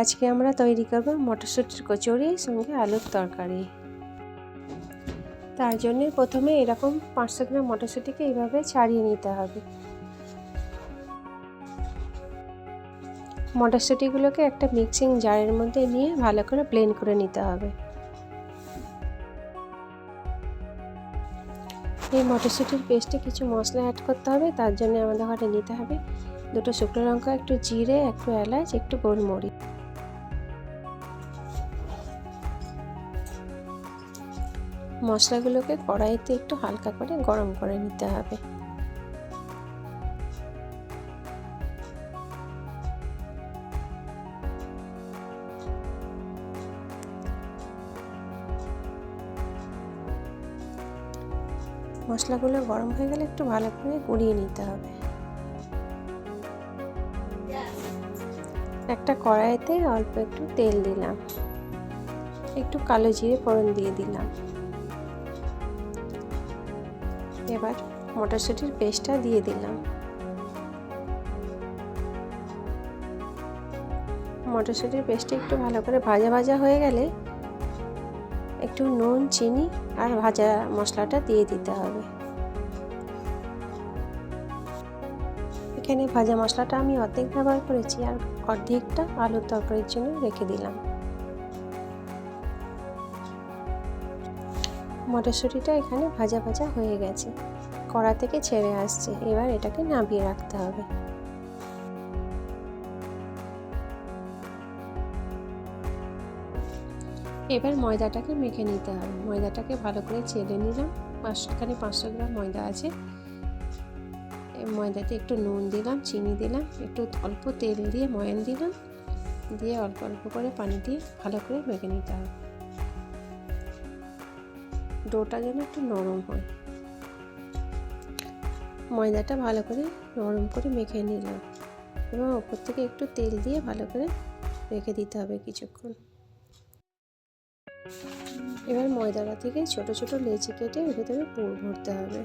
আজকে আমরা তৈরি করব মটরশুঁটির কচুরি, সঙ্গে আলুর তরকারি। তার জন্য প্রথমে এরকম পাঁচশো গ্রাম মটরশুঁটিকে এইভাবে ছাড়িয়ে নিতে হবে। মটরশুঁটিগুলোকে একটা মিক্সিং জারের মধ্যে নিয়ে ভালো করে ব্লেন্ড করে নিতে হবে। এই মটরশুঁটির পেস্টে কিছু মশলা অ্যাড করতে হবে, তার জন্য আমাদের ঘরে নিতে হবে দুটো শুকনো লঙ্কা, একটু জিরে, একটু এলাচ, একটু গোলমরিচ। মশলাগুলোকে কড়াইতে একটু হালকা করে গরম করে নিতে হবে। মশলাগুলো গরম হয়ে গেলে একটু ভালো করে গুঁড়িয়ে নিতে হবে। একটা কড়াইতে অল্প একটু তেল দিলাম। একটু কালো জিরে ফোড়ন দিয়ে দিলাম। এবার মটরশুঁটির পেস্টটা দিয়ে দিলাম। মটরশুঁটির পেস্টটা একটু ভালো করে ভাজা ভাজা হয়ে গেলে একটু নুন, চিনি আর ভাজা মশলাটা দিয়ে দিতে হবে। এখানে ভাজা মশলাটা আমি অর্ধেক ব্যবহার করেছি আর অর্ধেকটা আলুর তরকারির জন্য রেখে দিলাম। মটরশুঁটিটা এখানে ভাজা ভাজা হয়ে গেছে। কড়া থেকে ছেড়ে আসছে। এবার এটাকে নামিয়ে রাখতে হবে। এবার ময়দাটাকে মেখে নিতে হবে। ময়দাটাকে ভালো করে চেলে নিলাম। এখানে পাঁচশো গ্রাম ময়দা আছে। ময়দাতে একটু নুন দিলাম, চিনি দিলাম, একটু অল্প তেল দিয়ে ময়ান দিলাম। দিয়ে অল্প অল্প করে পানি দিয়ে ভালো করে মেখে নিতে হবে। ডোটা যেন একটু নরম হয়। ময়দাটা ভালো করে নরম করে মেখে নিলাম। এবং ওপর থেকে একটু তেল দিয়ে ভালো করে রেখে দিতে হবে কিছুক্ষণ। এবার ময়দাটা থেকে ছোট ছোট লেচি কেটে এর ভেতরে পুর ভরতে হবে।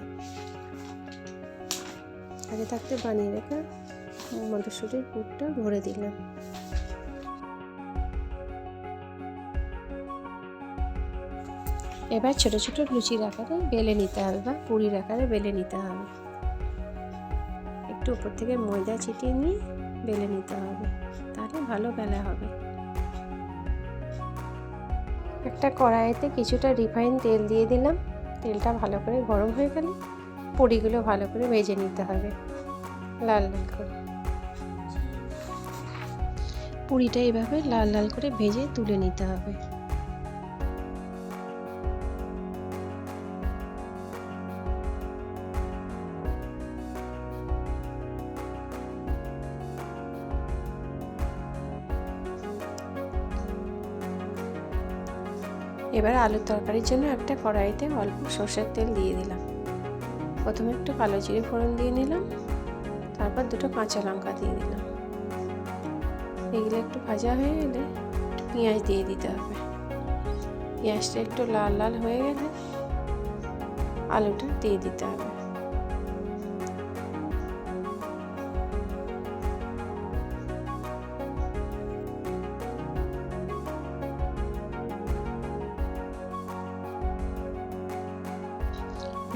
আগে থাকতে বানিয়ে রাখা মটরশুঁটির পুরটা ভরে দিলাম। এবার ছোট ছোট লুচির আকারে বেলে নিতে হবে বা পুরির আকারে বেলে নিতে হবে। একটু উপর থেকে ময়দা ছিটিয়ে নিয়ে বেলে নিতে হবে, তাহলে ভালো বেলা হবে। একটা কড়াইতে কিছুটা রিফাইন তেল দিয়ে দিলাম, তেলটা ভালো করে গরম হয়ে গেলে পুরিগুলো ভালো করে ভেজে নিতে হবে, লাল লাল করে। পুরিটা এভাবে লাল লাল করে ভেজে তুলে নিতে হবে। এবার আলুর তরকারির জন্য একটা কড়াইতে অল্প সর্ষের তেল দিয়ে দিলাম। প্রথমে একটু কালো জিরে ফোড়ন দিয়ে নিলাম, তারপর দুটো কাঁচা লঙ্কা দিয়ে দিলাম। এগুলো একটু ভাজা হয়ে গেলে একটু পেঁয়াজ দিয়ে দিতে হবে। পেঁয়াজটা একটু লাল লাল হয়ে গেলে আলুটা দিয়ে দিতে হবে।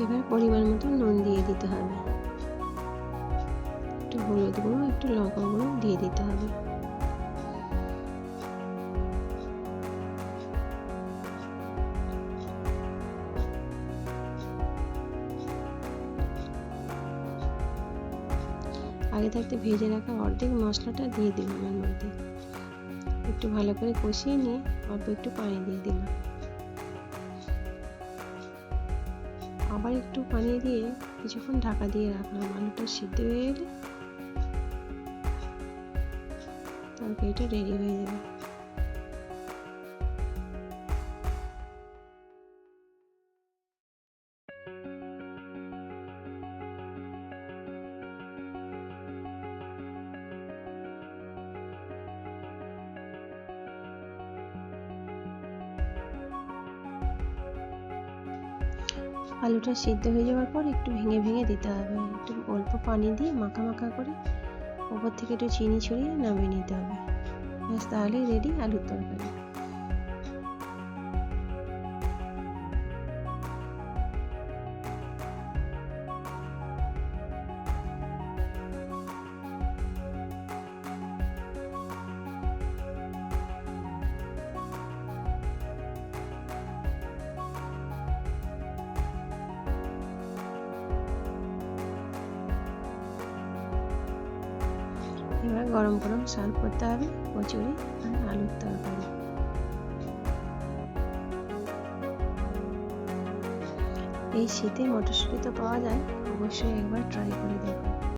এবার পরিমাণ মতো নুন দিয়ে দিতে হবে। একটু হলুদ গুঁড়ো, একটু লঙ্কা গুঁড়ো দিয়ে দিতে হবে। আগে থাকতে ভেজে রাখা অর্ধেক মশলাটা দিয়ে দিলাম এর মধ্যে। একটু ভালো করে কষিয়ে নিয়ে অল্প একটু পানি দিয়ে দিলাম। আবার একটু পানি দিয়ে কিছুক্ষণ ঢাকা দিয়ে রাখলাম। আলুটা সিদ্ধ হয়ে গেলে এটা রেডি হয়ে যাবে। আলুটা সিদ্ধ হয়ে যাওয়ার পর একটু ভেঙে ভেঙে দিতে হবে। একটু অল্প পানি দিয়ে মাখা মাখা করে ওপর থেকে একটু চিনি ছড়িয়ে নামিয়ে নিতে হবে। ব্যাস, তাহলেই রেডি আলুর তরকারি। গরম গরম সার্ভ করতে হবে, কচুরি আর আলুর তরকারি। এই শীতে মটরশুঁটি তো পাওয়া যায়, অবশ্যই একবার ট্রাই করে দেখুন।